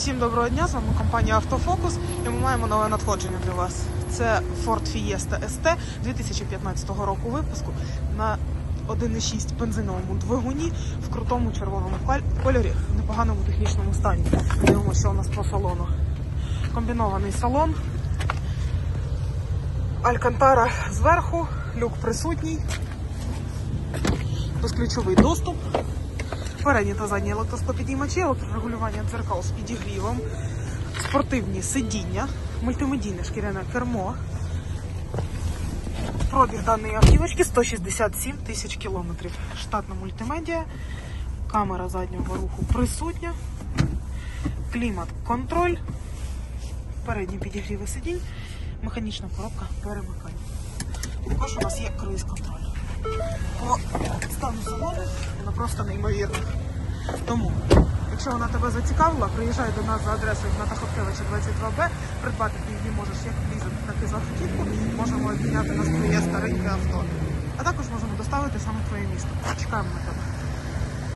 Всім доброго дня, з вами компанія Автофокус і ми маємо нове надходження для вас. Це Ford Fiesta ST 2015 року випуску на 1,6 бензиновому двигуні в крутому червоному кольорі в непоганому технічному стані. Дивимося, у нас по салону. Комбінований салон. Алькантара зверху, люк присутній, безключовий доступ. Передні та задні електросклопідіймачі, електрорегулювання дзеркал з підігрівом, спортивні сидіння, мультимедійне шкіряне кермо. Пробіг даної автівочки 167 тисяч кілометрів. Штатна мультимедіа, камера заднього руху присутня, клімат контроль, передні підігріви сидінь, механічна коробка перемикання. Також у нас є круїз контроль стану салону вона просто неймовірна. Тому, якщо вона тебе зацікавила, приїжджай до нас за адресою Гната Хоткевича 22Б, придбати ти її можеш як лізинг, так і за автівку. Можемо обміняти на твоє стареньке авто. А також можемо доставити саме твоє місто. Чекаємо на тебе.